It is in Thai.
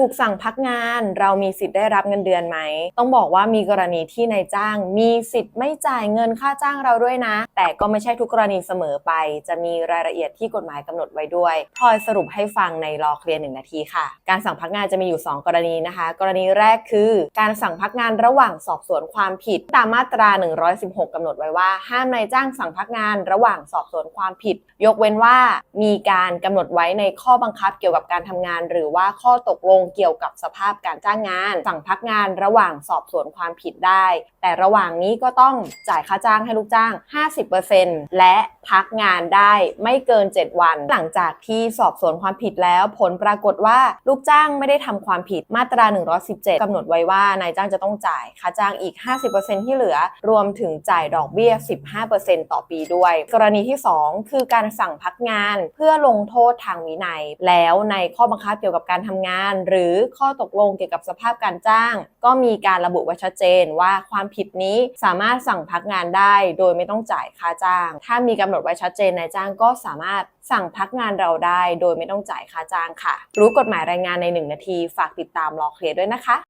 ถูกสั่งพักงานเรามีสิทธิ์ได้รับเงินเดือนไหม ต้องบอกว่ามีกรณีที่นายจ้าง มีสิทธิ์ไม่จ่ายเงินค่าจ้างเราด้วยนะ แต่ก็ไม่ใช่ทุกกรณีเสมอไป จะมีรายละเอียดที่กฎหมายกำหนดไว้ด้วยพลอยสรุปให้ฟังในรอเคลียร์หนึ่งนาทีค่ะ การสั่งพักงานจะมีอยู่ 2 กรณีนะคะ กรณีแรกคือ การสั่งพักงานระหว่างสอบสวนความผิด ตามมาตรา 116กำหนดไว้ว่า ห้ามนายจ้างสั่งพักงานระหว่างสอบสวนความผิด ยกเว้นว่ามีการกำหนดไว้ในข้อบังคับเกี่ยวกับการทำงาน หรือว่าข้อตกลงเกี่ยวกับสภาพการจ้างงาน สั่งพักงานระหว่างสอบสวนความผิดได้ แต่ระหว่างนี้ก็ต้องจ่ายค่าจ้างให้ลูกจ้าง 50%และ พักงานได้ไม่เกิน 7 วัน หลังจากที่สอบสวนความผิดแล้ว ผลปรากฏว่าลูกจ้างไม่ได้ทำความผิดมาตรา 117กำหนดไว้ว่านายจ้างจะต้องจ่ายค่าจ้างอีก 50%ที่เหลือ รวมถึงจ่ายดอกเบี้ย 15%ต่อปีด้วย กรณีที่ 2 คือการสั่งพักงานเพื่อลงโทษทางวินัย แล้วในข้อบังคับเกี่ยวกับการทำงาน หรือข้อตกลงเกี่ยวกับสภาพการจ้าง ก็มีการระบุไว้ชัดเจนว่าความผิดนี้สามารถสั่งพักงานได้ โดยไม่ต้องจ่ายค่าจ้าง ถ้ามีกำหนดดไว้ชัดเจนนายจ้างก็สามารถสั่งพักงานเราได้ โดยไม่ต้องจ่ายค่าจ้างค่ะ รู้กฎหมายแรงงานใน 1 นาที ฝากติดตามรอเคลียร์ด้วยนะคะ